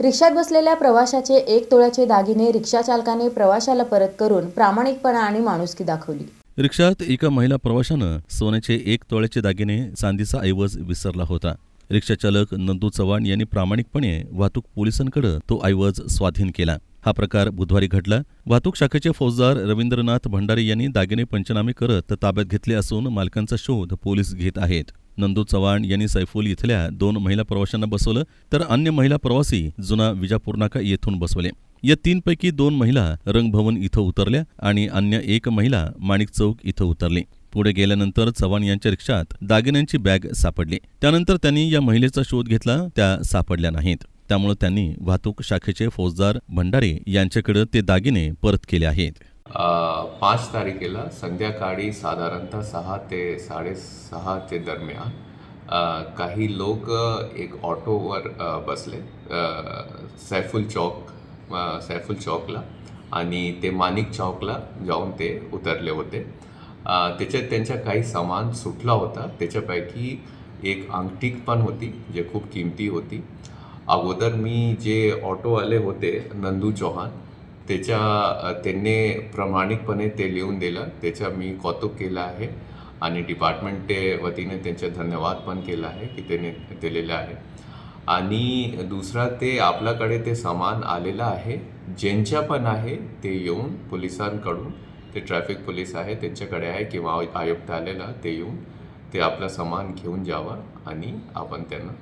रिक्षात बसलेल्या प्रवाशाचे एक तोळ्याचे दागिने रिक्षाचालकाने प्रवाशाला परत करून प्रामाणिकपणा आणि माणुसकी दाखवली. रिक्षात एका महिला प्रवाशानं सोन्याचे एक तोळ्याचे दागिने चांदीचा ऐवज विसरला होता. रिक्षाचालक नंदू चव्हाण यांनी प्रामाणिकपणे वाहतूक पोलिसांकडे तो ऐवज स्वाधीन केला. हा प्रकार बुधवारी घडला. वाहतूक शाखेचे फौजदार रवींद्रनाथ भंडारी यांनी दागिने पंचनामे करत ताब्यात घेतले असून मालकांचा शोध पोलीस घेत आहेत. नंदू चव्हाण यांनी सैफुल इथल्या दोन महिला प्रवाशांना बसवलं तर अन्य महिला प्रवासी जुना विजापूर नाका येथून बसवले. या तीनपैकी दोन महिला रंगभवन इथं उतरल्या आणि अन्य एक महिला माणिक चौक इथं उतरली. पुढे गेल्यानंतर चव्हाण यांच्या रिक्षात दागिन्यांची बॅग सापडली. त्यानंतर त्यांनी या महिलेचा शोध घेतला त्या सापडल्या नाहीत. त्यामुळे त्यांनी वाहतूक शाखेचे फौजदार भंडारे यांच्याकडे ते दागिने परत केले आहेत. पाच तारखेला संध्याकाळी साधारणतः सहा ते साडेसहाचे दरम्यान काही लोक एक ऑटोवर बसले सैफुल चौक सैफुल चौकला आणि ते माणिक चौकला जाऊन ते उतरले होते. त्याच्यात त्यांचा काही सामान सुटला होता. त्याच्यापैकी एक अंगठीक पण होती जे खूप किमती होती. अगोदर मी जे ऑटोवाले होते नंदू चौहान त्याच्या त्यांनी प्रामाणिकपणे ते लिहून दिलं. त्याच्या मी कौतुक केलं आहे. आणि डिपार्टमेंटचे वतीने त्यांचे धन्यवाद पण केला आहे की त्याने दिलेलं आहे. आणि दुसरा ते आपल्याकडे ते सामान आलेलं आहे. ज्यांच्या पण आहे ते येऊन पोलिसांकडून ते ट्रॅफिक पोलीस आहे त्यांच्याकडे आहे किंवा आयुक्त आलेला ते येऊन ते आपलं सामान घेऊन जावं आणि आपण त्यांना